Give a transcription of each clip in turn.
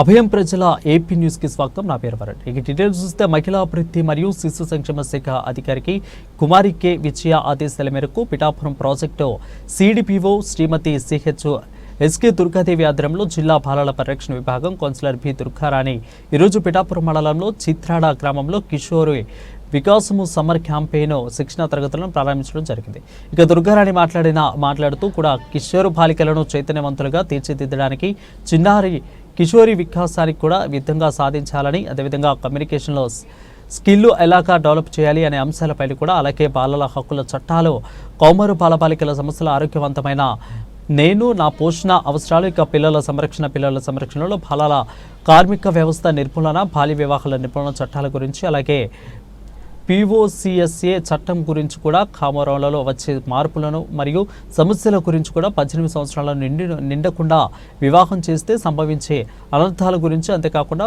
అభయం ప్రజల ఏపీ న్యూస్కి స్వాగతం. నా పేరు భరత్ ఇక డీటెయిల్స్ చూస్తే మహిళా అభివృద్ధి మరియు శిశు సంక్షేమ శాఖ అధికారికి కుమారి కె. విజయ ఆదేశాల మేరకు Pithapuram project CDPO Srimati CH SK Durgadevi ఆధ్వర్యంలో జిల్లా బాలల పరిరక్షణ విభాగం కౌన్సిలర్ బి దుర్గారాణి. ఈరోజు పిఠాపురం మండలంలో చిత్రాడ గ్రామంలో కిషోరి వికాసము సమ్మర్ క్యాంపెయిన్ శిక్షణ తరగతులను ప్రారంభించడం జరిగింది. ఇక దుర్గారాణి మాట్లాడిన మాట్లాడుతూ కూడా కిషోరు బాలికలను చైతన్యవంతులుగా తీర్చిదిద్దడానికి చిన్నారి కిషోరి వికాసానికి కూడా విధంగా సాధించాలని అదేవిధంగా కమ్యూనికేషన్లో స్కిల్లు ఎలాగా డెవలప్ చేయాలి అనే అంశాలపై కూడా అలాగే బాలల హక్కుల చట్టాలు కౌమరు బాలబాలికల సమస్యల ఆరోగ్యవంతమైన నేను నా పోషణ అవసరాలు ఇక పిల్లల సంరక్షణ పిల్లల సంరక్షణలో బాలల కార్మిక వ్యవస్థ నిర్మూలన బాల్య వివాహాల నిర్మూలన చట్టాల గురించి అలాగే పిఓసిఎస్ఏ చట్టం గురించి కూడా కామరంలో వచ్చే మార్పులను మరియు సమస్యల గురించి కూడా పద్దెనిమిది సంవత్సరాల నిండి నిండకుండా వివాహం చేస్తే సంభవించే అనర్థాల గురించి అంతేకాకుండా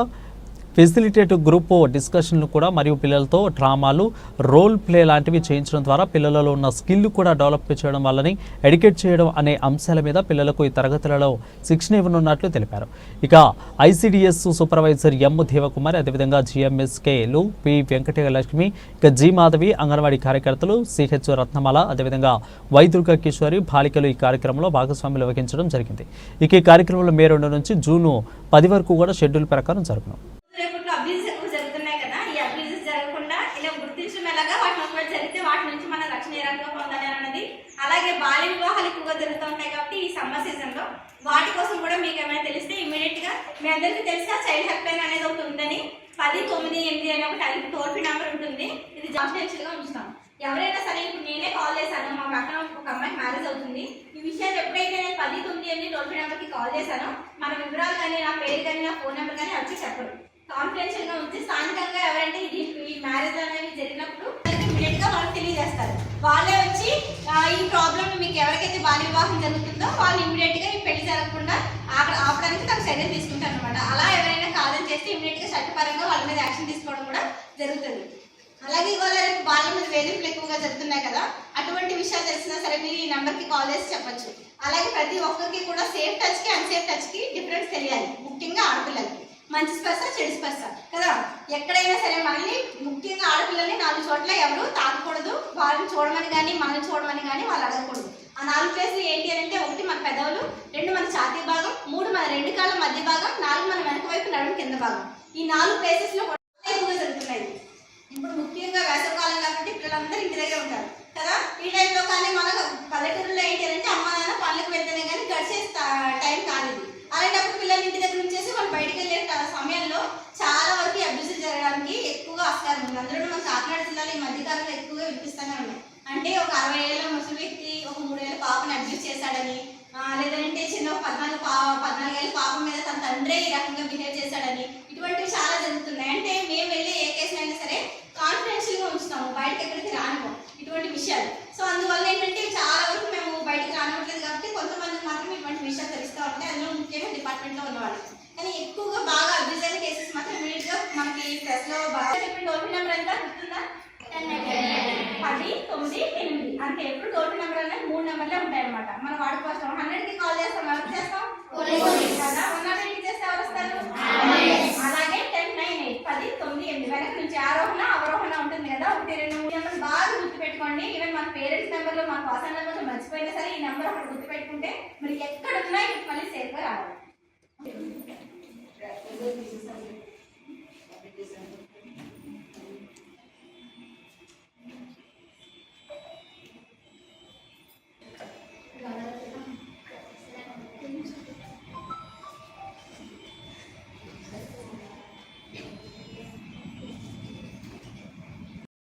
ఫెసిలిటేటివ్ గ్రూప్ డిస్కషన్లు కూడా మరియు పిల్లలతో డ్రామాలు రోల్ ప్లే లాంటివి చేయించడం ద్వారా పిల్లలలో ఉన్న స్కిల్ కూడా డెవలప్ చేయడం వల్లని ఎడ్యుకేట్ చేయడం అనే అంశాల మీద పిల్లలకు ఈ తరగతులలో శిక్షణ ఇవ్వనున్నట్లు తెలిపారు. ఇక ఐసిడిఎస్ సూపర్వైజర్ ఎం దేవకుమారి అదేవిధంగా జిఎంఎస్కేలు పి వెంకటలక్ష్మి ఇక జి మాధవి అంగన్వాడీ కార్యకర్తలు సిహెచ్ రత్నమాల అదేవిధంగా వైదుర్గ కిషోరి బాలికలు ఈ కార్యక్రమంలో భాగస్వాములు వహించడం జరిగింది. ఇక ఈ కార్యక్రమంలో మే రెండు నుంచి జూను పది వరకు కూడా షెడ్యూల్ ప్రకారం జరుగును రేపట్లో అబ్యూజెస్ ఎక్కువ జరుగుతున్నాయి కదా ఈ అబ్యూజెస్ జరగకుండా ఇలా గుర్తించడం ఎలాగా వాటిని ఒకవేళ జరిగితే వాటి నుంచి మనం రక్షణ ఏ రకంగా పొందాలి అన్నది అలాగే బాల్య వివాహాలు ఎక్కువగా జరుగుతూ ఉంటాయి కాబట్టి ఈ సమ్మర్ సీజన్లో వాటి కోసం కూడా మీకు ఏమైనా తెలిస్తే ఇమీడియట్గా మీ అందరికీ తెలిసిన చైల్డ్ హెల్ప్ లైన్ అనేది ఒకటి ఉందని? పది తొమ్మిది ఎనిమిది అనే ఒక అది టోల్ ఫ్రీ నెంబర్ ఉంటుంది. ఇది కాన్ఫిడెన్షియల్గా ఉంచుతాం. ఎవరైనా సరే ఇప్పుడు నేనే కాల్ చేశాను. మా పక్కన ఒక అమ్మాయికి మ్యారేజ్ అవుతుంది. ఈ విషయాలు ఎప్పుడైతే నేను పది తొమ్మిది ఎనిమిది టోల్ ఫ్రీ నెంబర్కి కాల్ చేశాను మన వివరాలు కానీ నా పేరు కానీ నా ఫోన్ నెంబర్ కానీ వచ్చి చెప్పరు. కాన్ఫిడెన్షియల్గా ఉంచి స్థానికంగా ఎవరంటే ఇది ఈ మ్యారేజ్ అనేవి జరిగినప్పుడు ఇమీడియట్గా వాళ్ళు వాళ్ళకి తెలియజేస్తారు. వాళ్ళే వచ్చి ఈ ప్రాబ్లమ్ మీకు ఎవరికైతే బాల్య వివాహం జరుగుతుందో వాళ్ళు ఇమీడియట్గా ఈ పెళ్ళి జరగకుండా ఆప- ఆపడానికి తను చర్యలు తీసుకుంటారు అనమాట అలా ఎవరైనా కాదని చేస్తే ఇమీడియట్గా చట్టపరంగా వాళ్ళ మీద యాక్షన్ తీసుకోవడం కూడా జరుగుతుంది. అలాగే ఇవాళ రేపు వాళ్ళ మీద వేధింపులు ఎక్కువగా జరుగుతున్నాయి కదా అటువంటి విషయాలు తెలిసినా సరే మీరు ఈ నెంబర్కి కాల్ చేసి చెప్పచ్చు. అలాగే ప్రతి ఒక్కరికి కూడా సేఫ్ టచ్కి అన్సేఫ్ టచ్కి డిఫరెన్స్ తెలియాలి. ముఖ్యంగా ఆడపిల్లలకి. మంచి స్పర్శ చెడు స్పర్శ. కదా? ఎక్కడైనా సరే మనల్ని ముఖ్యంగా ఆడపిల్లల్ని నాలుగు చోట్ల ఎవరు తాకకూడదు. వాళ్ళని చూడమని కానీ మనల్ని చూడమని కానీ వాళ్ళు అడగకూడదు. ఆ నాలుగు ప్లేసులు ఏంటి అని అంటే ఒకటి మన పెదవులు రెండు మన ఛాతీ భాగం మూడు మన రెండు కాళ్ళ మధ్య భాగం నాలుగు మన వెనక వైపు నడుము కింద భాగం. ఈ నాలుగు ప్లేసెస్లో కూడా ఎక్కువగా జరుగుతున్నాయి. ఇప్పుడు ముఖ్యంగా వేసవకాలం కాబట్టి పిల్లలందరూ ఇంటి దగ్గర ఉంటారు. కదా? ఈ టైంలో కానీ మన పల్లెటూరులో ఏంటి అంటే అమ్మ నాన్న పనులకు వెళ్తేనే కానీ గడిచే ట- టైం కాదు ఇది అలాంటప్పుడు పిల్లలు ఇంటి దగ్గర ఉంచేసి వాళ్ళు బయటికి వెళ్ళే ట- సమయంలో చాలా వరకు అభ్యూస్ జరగడానికి ఎక్కువగా ఆస్కారం ఉంది అందులో మన కాకినాడ జిల్లాలో ఈ మధ్యకాలంలో ఎక్కువగా వినిపిస్తూనే ఉన్నాయి అంటే ఒక అరవై ఏళ్ళ ముసలి వ్యక్తి ఒక మూడేళ్ళ పాపని అడ్జస్ట్ చేశాడని లేదంటే చిన్న పద్నాలుగు పా పద్నాలుగేళ్ళ పాప మీద తన తండ్రే ఈ రకంగా బిహేవ్ చేశాడని ఇటువంటివి చాలా జరుగుతున్నాయి. అంటే మేము వెళ్ళి ఏ కేసులైనా సరే కాన్ఫిడెన్షియల్గా ఉంచుతాము బయటకు ఎక్కడికి రానివ్వం ఇటువంటి విషయాలు. సో అందువల్ల ఏంటంటే చాలా వరకు మేము బయటకు రానివ్వట్లేదు కాబట్టి కొంతమందికి మాత్రం ఇటువంటి విషయాలు తెలుస్తూ ఉంటాయి. అందులో ముఖ్యంగా డిపార్ట్మెంట్లో ఉన్నవాళ్ళు. కానీ ఎక్కువగా బాగా అబ్యూజ్ అయిన కేసెస్ మాత్రం ఇమీడియట్గా మనకి ప్రెస్లో బాగా చెప్పిన టోల్ ఫ్రీ నెంబర్ ఎంత గుర్తుందా పది తొమ్మిది ఎనిమిది. అంటే ఎప్పుడు ఫ్రీ నెంబర్ అనేది మూడు నెంబర్లే ఉంటాయి అనమాట మనం వాడుకోవస్తాం హండ్రెడ్కి కాల్ చేస్తాం? ఎవరు చేస్తాం కదా? వన్ ఎయిట్ చేస్తే ఎవరు వస్తారు? అలాగే టెన్ నైన్ ఎయిట్ పది తొమ్మిది ఎనిమిది వెనక నుంచి ఆరోహణ అవరోహణ ఉంటుంది కదా? ఒకటి రెండు మూడు నెంబర్ బాగా గుర్తుపెట్టుకోండి. ఈవెన్ మన పేరెంట్స్ నెంబర్లో మన పర్సనల్ నెంబర్లో మర్చిపోయినా సరే ఈ నెంబర్ అక్కడ గుర్తుపెట్టుకుంటే మరి